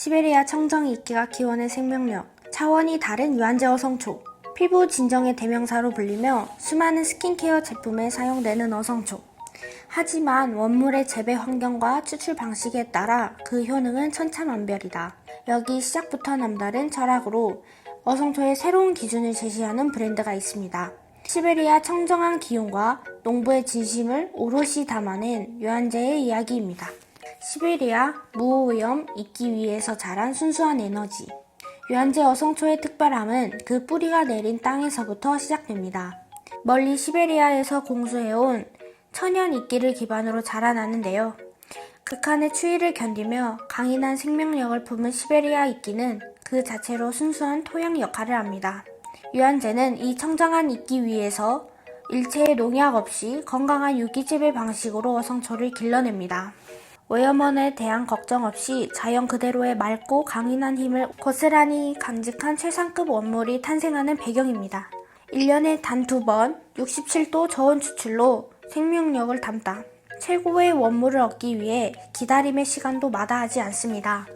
시베리아 청정 이끼가 키워낸 생명력, 차원이 다른 유한제 어 성초, 피부 진정의 대명사로 불리며 수많은 스킨케어 제품에 사용되는 어성초. 하지만 원물의 재배 환경과 추출 방식에 따라 그 효능은 천차만별이다. 여기 시작부터 남다른 철학으로 어성초의 새로운 기준을 제시하는 브랜드가 있습니다. 시베리아 청정한 기온과 농부의 진심을 오롯이 담아낸 유한제의 이야기입니다. 시베리아 무오염 이끼 위에서 자란 순수한 에너지. 유한제 어 성초의 특별함은 그 뿌리가 내린 땅에서부터 시작됩니다. 멀리 시베리아에서 공수해온 천연 이끼를 기반으로 자라나는데요. 극한의 추위를 견디며 강인한 생명력을 품은 시베리아 이끼는 그 자체로 순수한 토양 역할을 합니다. 유한제는 이 청정한 이끼 위에서 일체의 농약 없이 건강한 유기재배 방식으로 어성초를 길러냅니다. 오염원에 대한 걱정 없이 자연 그대로의 맑고 강인한 힘을 고스란히 간직한 최상급 원물이 탄생하는 배경입니다. 1년에 단 두 번 67도 저온 추출로 생명력을 담다. 최고의 원물을 얻기 위해 기다림의 시간도 마다하지 않습니다.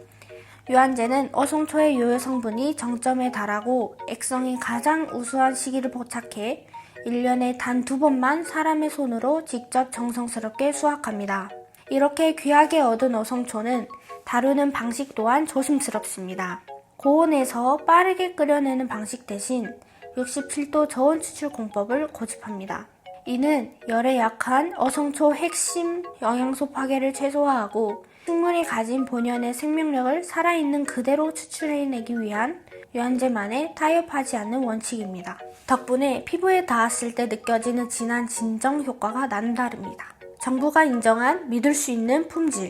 유한제는 어송초의 요요 성분이 정점에 달하고 액성이 가장 우수한 시기를 포착해 1년에 단 두 번만 사람의 손으로 직접 정성스럽게 수확합니다. 이렇게 귀하게 얻은 어성초는 다루는 방식 또한 조심스럽습니다. 고온에서 빠르게 끓여내는 방식 대신 67도 저온 추출 공법을 고집합니다. 이는 열에 약한 어성초 핵심 영양소 파괴를 최소화하고 식물이 가진 본연의 생명력을 살아있는 그대로 추출해내기 위한 유한제만의 타협하지 않는 원칙입니다. 덕분에 피부에 닿았을 때 느껴지는 진한 진정 효과가 남다릅니다. 정부가 인정한 믿을 수 있는 품질.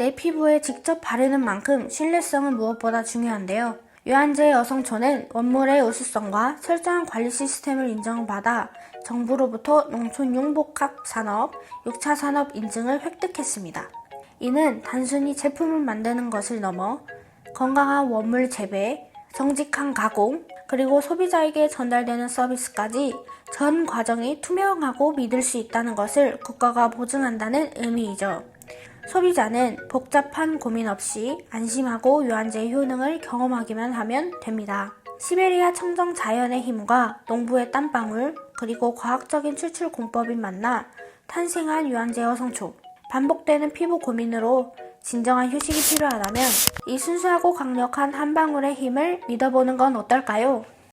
내 피부에 직접 바르는 만큼 신뢰성은 무엇보다 중요한데요. 유한제 여성초는 원물의 우수성과 철저한 관리 시스템을 인정받아 정부로부터 농촌용 복합 산업, 6차 산업 인증을 획득했습니다. 이는 단순히 제품을 만드는 것을 넘어 건강한 원물 재배, 정직한 가공, 그리고 소비자에게 전달되는 서비스까지 전 과정이 투명하고 믿을 수 있다는 것을 국가가 보증한다는 의미이죠. 소비자는 복잡한 고민 없이 안심하고 유한제의 효능을 경험하기만 하면 됩니다. 시베리아 청정 자연의 힘과 농부의 땀방울, 그리고 과학적인 추출 공법이 만나 탄생한 유한제 여성초. 반복되는 피부 고민으로 진정한 휴식이 필요하다면 이 순수하고 강력한 한 방울의 힘을 믿어보는 건 어떨까요?